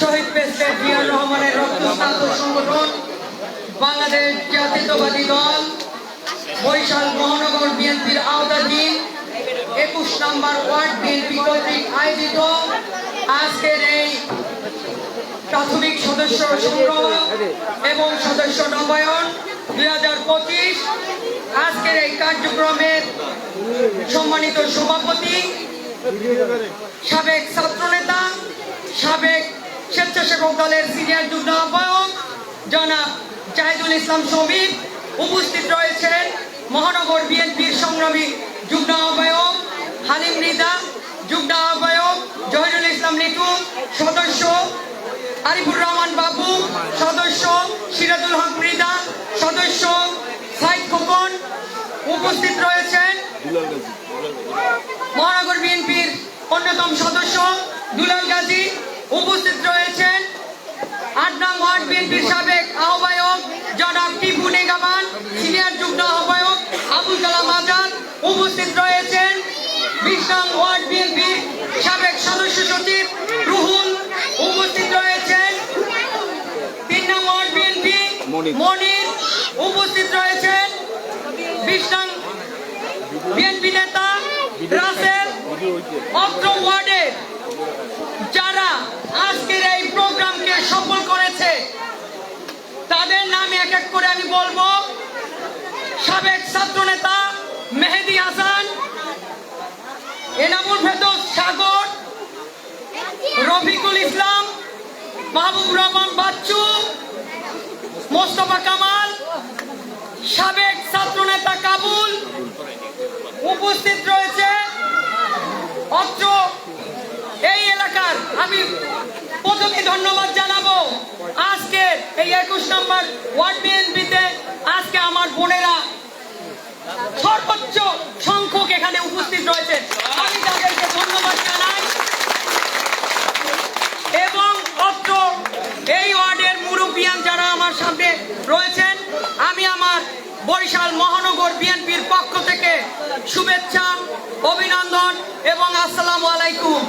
শহীদ president রহমানের বাংলাদেশ জাতীয়তাবাদী দল বরিশাল মহানগর বিএনপির আওতাধীন একুশ নম্বর ওয়ার্ড আয়োজিত আজকের এই প্রাথমিক সদস্য সংগ্রহ এবং সদস্য নবায়ন দুই হাজার পঁচিশ আজকের এই কার্যক্রমের সম্মানিত সভাপতি, সাবেক ছাত্রনেতা, সাবেক স্বেচ্ছাসেবক দলের সিনিয়র যুগ্ম আহ্বায়ক, জনাব জাহিদুল ইসলাম সমীর উপস্থিত রয়েছেন মহানগর বিএনপির সংগ্রামী যুগ্ম আহ্বায়ক হালিম রিদা যুগ্ম আহ্বায়ক জহিরুল ইসলাম লিটু সদস্য আরিফুর রহমান উপস্থিত রয়েছেন মহানগর বিএনপির অন্যতম সদস্য দুলাল গাজী। উপস্থিত রয়েছেন আট নং ওয়ার্ড বিএনপির সাবেক আহ্বায়ক জনাব টিপু নেগামান সিনিয়র যুগ্ম আহ্বায়ক আবুল কালাম আজাদ। উপস্থিত রয়েছেন বিশ নং ওয়ার্ড বিএনপির সাবেক সদস্য সচিব রুহুল। উপস্থিত রয়েছেন তিন নং ওয়ার্ড বিএনপি মনির। উপস্থিত রয়েছেন বিশ নং বিএনপি নেতা রাসেল অত্র ওয়ার্ডের যারা আজকের এই প্রোগ্রামকে সফল করেছে, তাদের নামে এক এক করে আমি বলব, সাবেক ছাত্র নেতা মেহেদি হাসান, এনামুল ভেদস সাগর, রফিকুল ইসলাম মাহবুব রহমান বাচ্চু, মোস্তফা কামাল সাবেক ছাত্র নেতা কাবুল উপস্থিত রয়েছে অত্র এই এলাকার। আমি প্রথমে ধন্যবাদ জানাব আজকে এই একুশ নম্বর ওয়ার্ড বিএনপিতে। আজকে আমার বোনেরা সর্বোচ্চ সংখ্যক এখানে উপস্থিত রয়েছে। আমি তাদেরকে ধন্যবাদ জানাই। এবং অত্র এই ওয়ার্ডের মুরব্বিয়ান যারা আমার সামনে রয়েছেন, আমি আমার বরিশাল মহানগর বিএনপির পক্ষ থেকে শুভেচ্ছা, অভিনন্দন এবং আসসালামু আলাইকুম।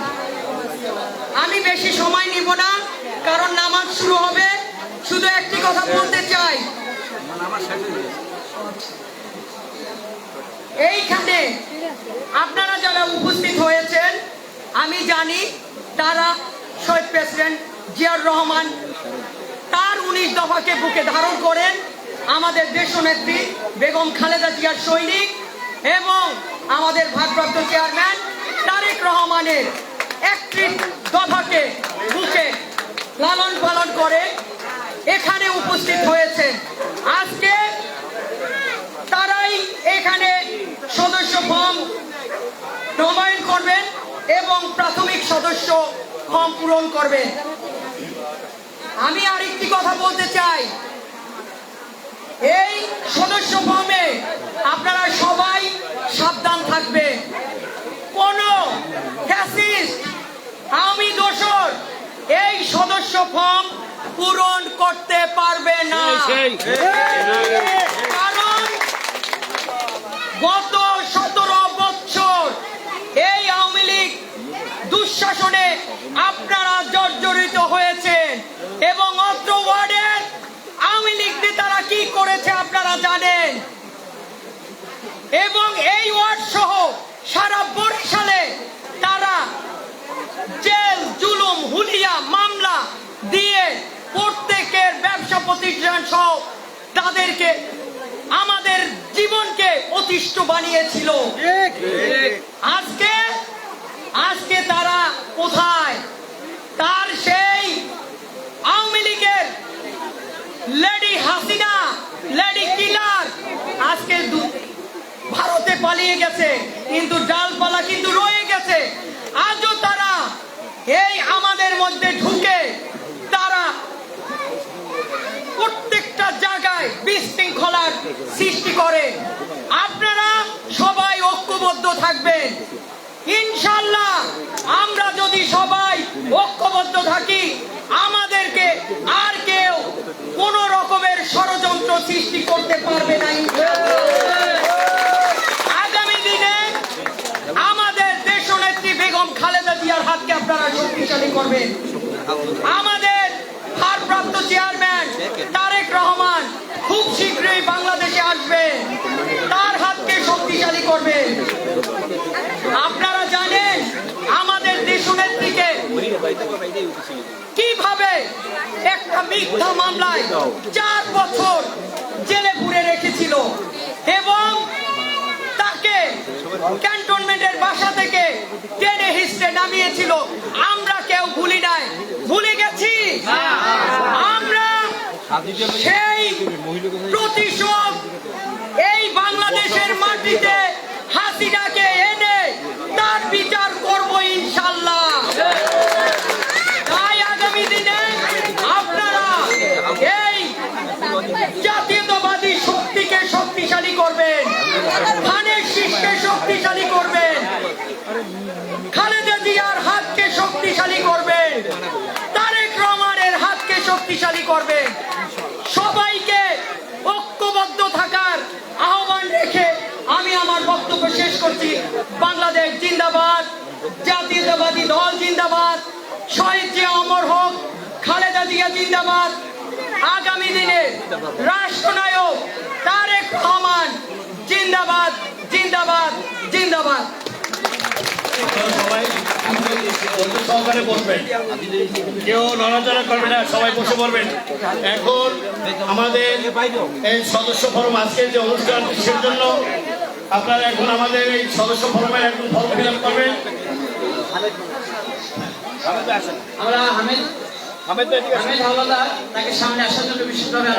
আমি বেশি সময় নিব না, কারণ নামাজ শুরু হবে। শুধু একটি কথা বলতে চাই। এইখানে আপনারা যারা উপস্থিত হয়েছেন, আমি জানি তারা শহীদ প্রেসিডেন্ট জিয়ার রহমান, তার উনিশ দফাকে বুকে ধারণ করেন। আমাদের দেশনেত্রী বেগম খালেদা জিয়ার সৈনিক এবং আমাদের ভারপ্রাপ্ত চেয়ারম্যান তারেক রহমানের একত্রিশ দফাকে বুকে লালন পালন করে এখানে উপস্থিত হয়েছে আজকে তারাই এখানে সদস্য ফর্ম নবায়ন করবেন এবং প্রাথমিক সদস্য ফর্ম পূরণ করবেন। আমি আরেকটি কথা বলতে চাই। এই সদস্য ফর্মে আপনারা সবাই সাবধান থাকবে কোন ফ্যাসিস্ট আওয়ামী দোসর এই সদস্য ফর্ম পূরণ করতে পারবে না। কারণ গত সতেরো বছর এই আওয়ামী লীগ দুঃশাসনে আপনারা জর্জরিত হয়েছেন এবং অত্র ওয়ার্ডের আওয়ামী লীগ নেতারা কি করেছে আপনারা জানেন? এবং এই ওয়ার্ড সহ সারা বরিশালে তারা জেল জুলুম হুলিয়া মামলা প্রতিষ্ঠান সহ তাদেরকে আমাদের জীবনকে অতিষ্ঠ বানিয়েছিল। আজকে আজকে তারা কোথায়? তার সেই আওয়ামী লীগের লেডি হাসিনা লেডি কিলার আজকে ভারতে পালিয়ে গেছে কিন্তু ডালপালা কিন্তু রয়ে গেছে। আজও তারা এই আমাদের মধ্যে সৃষ্টি করে। আপনারা সবাই ঐক্যবদ্ধ থাকবেন। ইনশাল্লাহ আমরা যদি সবাই ঐক্যবদ্ধ থাকি, আমাদেরকে আর কেউ কোন রকমের ষড়যন্ত্র সৃষ্টি করতে পারবে না আগামী দিনে আমাদের দেশ নেত্রী বেগম খালেদা জিয়ার হাতকে আপনারা শক্তিশালী করবেন। আমাদের ভারপ্রাপ্ত চেয়ারম্যান তারেক রহমান খুব শীঘ্রই বাংলাদেশ একটা মিথ্যা মামলায় চার বছর জেলে পুরে রেখেছিল এবং তাকে ক্যান্টনমেন্টের বাসা থেকে টেনে হিস্টে নামিয়েছিল। আমরা কেউ ভুলি নাই। ভুলে গেছি? আমরা সেই প্রতিশোধ এই বাংলাদেশের মাটিতে হাসিনাকে এনে তার বিচার করব ইনশাল্লাহ তাই আগামী দিনে আপনারা এই জাতীয়তাবাদী শক্তিকে শক্তিশালী করবেন ধানের শীষকে শক্তিশালী করবেন খালেদা জিয়ার হাতকে শক্তিশালী করবেন তারেক রহমানের হাতকে শক্তিশালী করবেন সবাইকে ঐক্যবদ্ধ থাকার আহ্বান রেখে আমি আমার বক্তব্য শেষ করছি। বাংলাদেশ জিন্দাবাদ, জাতীয়তাবাদী দল জিন্দাবাদ, শহীদ জিয়া অমর হোক, খালেদা জিয়া জিন্দাবাদ। আগামী দিনে রাষ্ট্রনায়ক তারেক রহমান জিন্দাবাদ জিন্দাবাদ জিন্দাবাদ। ধৈর্য সহকারে বসবেন। কেউ নড়াচড়া করবে না সবাই বসে পড়বেন এখন আমাদের এই সদস্য ফরম আজকের যে অনুষ্ঠান কিসের জন্য আপনারা এখন আমাদের এই সদস্য ফরমের একজন ফর্ম ফিল আপ করবেন। আমরা হামিদ হামেদ হাওলাদার তাকে সামনে আসার জন্য বিশেষভাবে